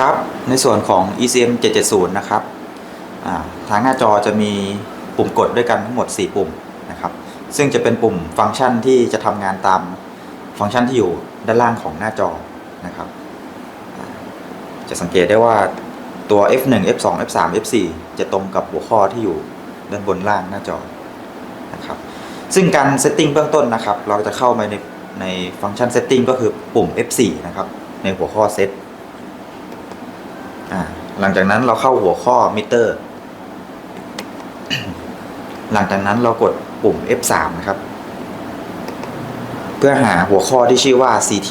ครับในส่วนของ ECM 770 นะครับทางหน้าจอจะมีปุ่มกดด้วยกันทั้งหมด 4 ปุ่มนะครับ ซึ่งจะเป็นปุ่มฟังก์ชันที่จะทำงานตามฟังก์ชันที่อยู่ด้านล่างของหน้าจอนะครับ จะสังเกตได้ว่าตัว F1 F2 F3 F4 จะตรงกับหัวข้อที่อยู่ด้านบนล่างหน้าจอนะครับ ซึ่งการเซตติ้งเบื้องต้นนะครับ เราจะเข้ามาในในฟังก์ชันเซตติ้งก็คือปุ่ม F4 นะครับ ในหัวข้อเซต หลังจากนั้นเราเข้าหัวข้อมิเตอร์ หลังจากนั้นเรากดปุ่ม F3 นะครับ เพื่อหาหัวข้อที่ชื่อว่า CT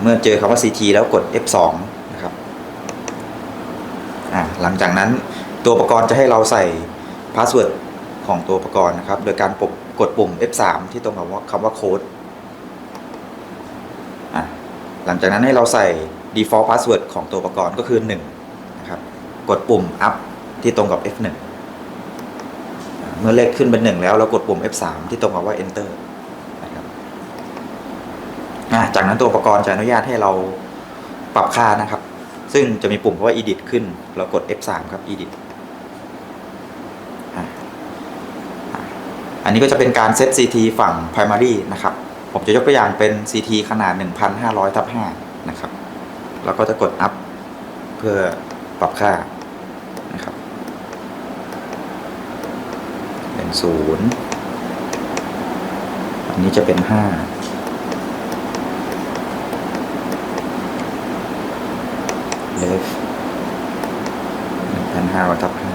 เมื่อเจอคำว่า CT แล้วกด F2 นะครับหลังจากนั้นตัวอุปกรณ์จะให้เราใส่พาสเวิร์ดของตัวอุปกรณ์นะครับ โดยการกดปุ่ม F3 ที่ตรงกับว่าคำว่าโค้ดหลังจากนั้นให้เราใส่ default password ของตัวอุปกรณ์ก็คือ 1 กดปุ่ม up ที่ตรงกับ F1 อ่าเมื่อเลขขึ้นเป็น 1 แล้วเรากดปุ่ม F3 ที่ตรงกับว่า enter นะครับจากนั้นตัวอุปกรณ์จะอนุญาตให้เราปรับค่านะครับ ซึ่งจะมีปุ่มว่า edit ขึ้น เรากด F3 ครับ edit อันนี้ก็จะเป็นการเซต CT ฝั่ง primary นะครับ ผมจะยกตัวอย่างเป็น CT ขนาด 1,500ทับ5นะครับเราก็จะกด up เพื่อ ปรับค่านะครับเป็นศูนย์อันนี้จะเป็นห้า left หนึ่งพันห้าร้อยทับห้า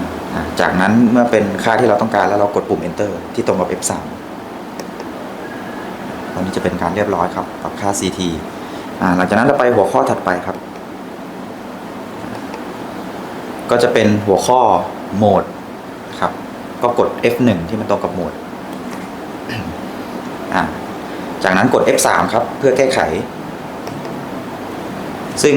จากนั้นเมื่อเป็นค่าที่เราต้องการแล้วเรากดปุ่ม enter ที่ตรงกับ F3 ตอนนี้จะเป็นการเรียบร้อยครับ ปรับค่า CT หลังจากนั้นเราไปหัวข้อถัดไปครับ ก็จะเป็นหัวข้อโหมดครับ ก็กด F1 ที่มันตรงกับโหมดอ่าจากนั้นกด F3 ครับ เพื่อแก้ไข ซึ่ง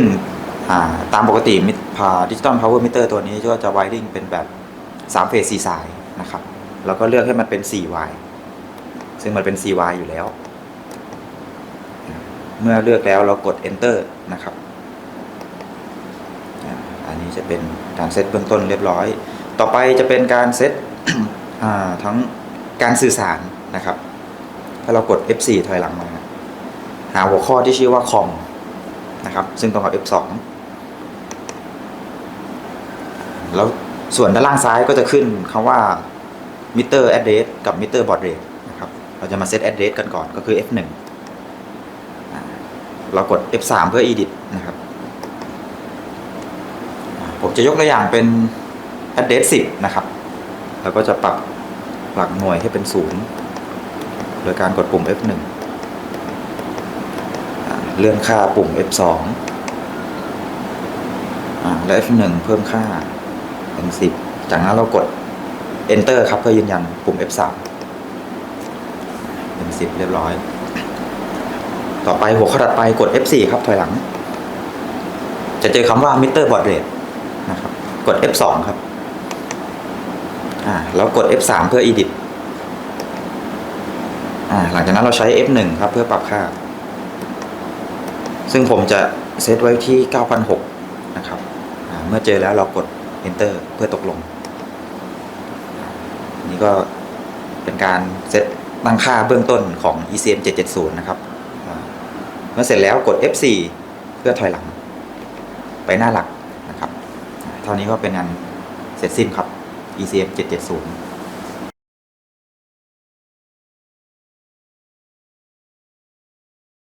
าตามปกติมิดิจิตอลพาวเวอร์มิเตอร์ตัวนี้ก็จะไวริงเป็นแบบ3เฟส4สายนะครับ แล้วก็เลือกให้มันเป็น 4Y ซึ่งมันเป็น 4Y อยู่แล้ว เมื่อเลือกแล้วเรากด enter นะครับ อันนี้จะเป็นการเซตเบื้องต้นเรียบร้อย ต่อไปจะเป็นการเซตทั้งการสื่อสารนะครับ ถ้าเรากด F4 ถอยหลังมา หาหัวข้อที่ชื่อว่าคอมนะครับ ซึ่งตรงกับ F2 แล้วส่วนด้านล่างซ้ายก็จะขึ้นคำว่า meter address กับ meter baud rate นะครับ เราจะมาเซต address กันก่อนก็คือ F1 เรากด F3 เพื่อ edit นะครับ ผมจะยกตัวอย่างเป็น address 10 นะครับ แล้วก็จะปรับหลักหน่วยให้เป็นศูนย์โดยการกดปุ่ม F1 เลื่อนค่าปุ่ม F2 และ F1 เพิ่มค่าเป็น 10 จากนั้นเรากด Enter ครับเพื่อยืนยันปุ่ม F3 เป็น 10 เรียบร้อย ต่อไปหัวข้อถัดไปกด F4 ครับถอยหลัง จะเจอคำว่า meter baud rate กด F2 ครับ อ่าแล้วกด F3 เพื่อ edit อ่าหลังจากนั้นเราใช้ F1 ครับเพื่อปรับค่า ซึ่งผมจะเซตไว้ที่ 9,006นะครับ เมื่อเจอแล้วเรากด enter เพื่อตกลงนนี้ก็เป็นการเซตตั้งค่าเบื้องต้นของ ECM 770 นะครับ เมื่อเสร็จแล้วกด F4 เพื่อถอยหลัง ไปหน้าหลัก เท่านี้ก็เป็นงานเสร็จสิ้นครับ ECM 770